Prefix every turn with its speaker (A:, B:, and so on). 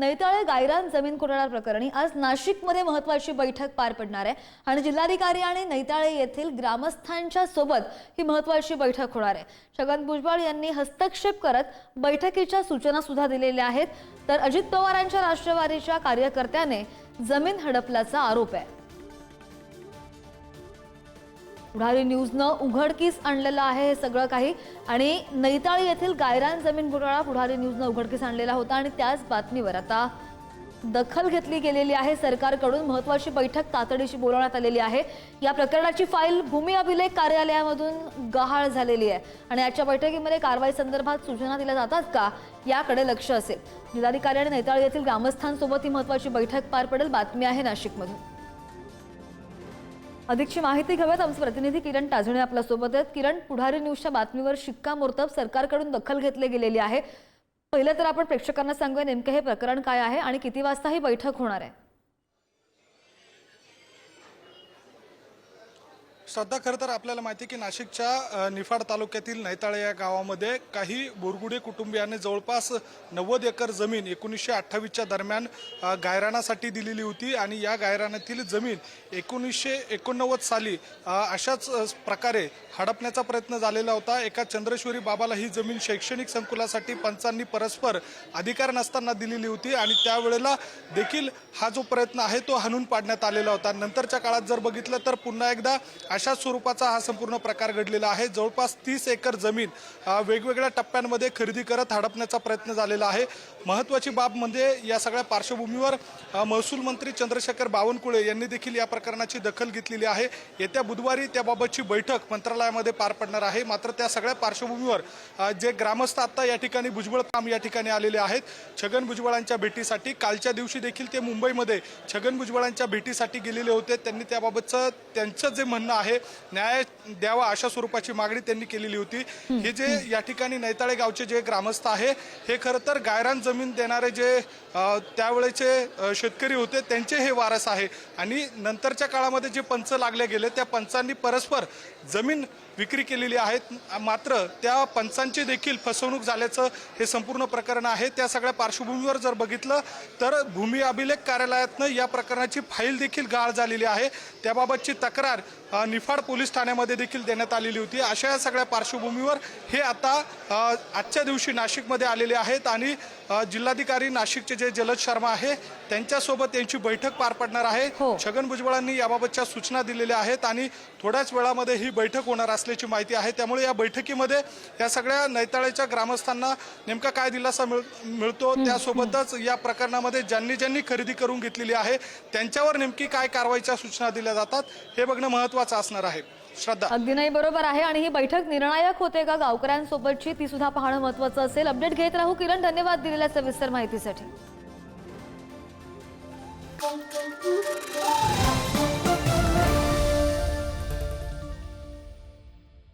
A: नैताळे गायरान जमीन घोटाळा प्रकरणी आज नाशिकमध्ये महत्वाची बैठक पार पडणार आहे. आणि जिल्हाधिकारी आणि नैताळे येथील ग्रामस्थांच्या सोबत ही महत्वाची बैठक होणार आहे. छगन भुजबळ यांनी हस्तक्षेप करत बैठकीच्या सूचना सुद्धा दिलेल्या आहेत. तर अजित पवारांच्या राष्ट्रवादीच्या कार्यकर्त्याने जमीन हडपल्याचा आरोप आहे. पुढारी न्यूजनं उघडकीस आणलेलं आहे हे सगळं काही. आणि नैताळी येथील गायरान जमीन घोटाळा पुढारी न्यूजनं उघडकीस आणलेला होता आणि त्याच बातमीवर आता दखल घेतली गेलेली आहे सरकारकडून. महत्वाची बैठक तातडीशी बोलावण्यात आलेली आहे. या प्रकरणाची फाईल भूमी अभिलेख कार्यालयामधून गहाळ झालेली आहे. आणि याच्या बैठकीमध्ये कारवाई संदर्भात सूचना दिल्या जातात का याकडे लक्ष असेल. जिल्हाधिकारी आणि नैताळी येथील ग्रामस्थांसोबत ही महत्वाची बैठक पार पडेल. बातमी आहे नाशिकमधून. अधिकची माहिती घेऊयात. आमचे प्रतिनिधी किरण टाजणे आपल्यासोबत आहेत. किरण पुढारी न्यूजच्या बातमीवर शिक्कामोर्तब सरकारकडून दखल घेतली गेलेली आहे. पहिलं तर आपण प्रेक्षकांना सांगूया नेमकं हे प्रकरण काय आहे आणि किती वाजता ही बैठक होणार आहे?
B: श्रद्धा खरं तर आपल्याला माहिती आहे की नाशिकच्या निफाड तालुक्यातील नैताळे या गावामध्ये काही बोरगुडे कुटुंबियांनी जवळपास नव्वद एकर जमीन एकोणीसशे अठ्ठावीसच्या दरम्यान गायराणासाठी गायरानासाठी दिलेली होती आणि या गायरानातील जमीन एकोणीसशे एकोणनव्वद साली अशाच प्रकारे हडपण्याचा प्रयत्न झालेला होता. एका चंद्रेश्वरी बाबाला ही जमीन शैक्षणिक संकुलासाठी पंचांनी परस्पर अधिकार नसताना दिलेली होती आणि त्यावेळेला देखील हा जो प्रयत्न आहे तो हाणून पाडण्यात आलेला होता. नंतरच्या काळात जर बघितलं तर पुन्हा एकदा अशा स्वरूपाचा हा संपूर्ण प्रकार घडलेला आहे. जवळपास तीस एकर जमीन वेगवेगळ्या टप्प्यांमध्ये खरेदी करत हडपण्याचा प्रयत्न झालेला आहे. महत्त्वाची बाब म्हणजे या सगळ्या पार्श्वभूमीवर महसूल मंत्री चंद्रशेखर बावनकुळे यांनी देखील या प्रकरणाची दखल घेतलेली आहे. येत्या बुधवारी त्याबाबतची बैठक मंत्रालयामध्ये पार पडणार आहे. मात्र त्या सगळ्या पार्श्वभूमीवर जे ग्रामस्थ आत्ता या ठिकाणी भुजबळ काम या ठिकाणी आलेले आहेत. छगन भुजबळांच्या भेटीसाठी कालच्या दिवशी देखील ते मुंबईमध्ये छगन भुजबळांच्या भेटीसाठी गेलेले होते. त्यांनी त्याबाबतचं त्यांचं जे म्हणणं आहे न्याय द्यावा अशा स्वरूपाची मागणी त्यांनी केलेली होती. हे जे या ठिकाणी नैताळे गावचे जे ग्रामस्थ आहे हे खरं तर गायरान जमीन देणारे जे त्यावेळेचे शेतकरी होते त्यांचे हे वारस आहे. आणि नंतरच्या काळामध्ये जे पंच लागले गेले त्या पंचांनी परस्पर जमीन विक्री केलेली आहेत. मात्र त्या पंचांची देखील फसवणूक झाल्याचं हे संपूर्ण प्रकरण आहे. त्या सगळ्या पार्श्वभूमीवर जर बघितलं तर भूमी अभिलेख कार्यालयातनं या प्रकरणाची फाईल देखील गाळ झालेली आहे. त्याबाबतची तक्रार अ, निफाड पोलीस ठाण्यामध्ये देखील देण्यात आलेली होती. अशा या सगळ्या पार्श्वभूमीवर हे आता आजच्या दिवशी नाशिकमध्ये आलेले आहेत आणि जिल्हाधिकारी नाशिकचे जे जलद शर्मा आहे त्यांच्यासोबत यांची बैठक पार पडणार आहे.
A: हो.
B: छगन भुजबळांनी याबाबतच्या सूचना दिलेल्या आहेत आणि थोड्याच वेळामध्ये ही बैठक होणार असल्याची माहिती आहे. त्यामुळे या बैठकीमध्ये या सगळ्या नैताळ्याच्या ग्रामस्थांना नेमका काय दिलासा मिळ मिळतो त्यासोबतच या प्रकरणामध्ये ज्यांनी ज्यांनी खरेदी करून घेतलेली आहे त्यांच्यावर नेमकी काय कारवाईच्या सूचना दिल्या जातात हे बघणं महत्वाचं असणार आहे. श्रद्धा.
A: अगदी नाही बरोबर आहे. आणि ही बैठक निर्णायक होते का गावकऱ्यांसोबतची? ती सुद्धा पाहणं महत्वाचं असेल. अपडेट घेत राहू किरण धन्यवाद दिलेल्या सविस्तर माहितीसाठी.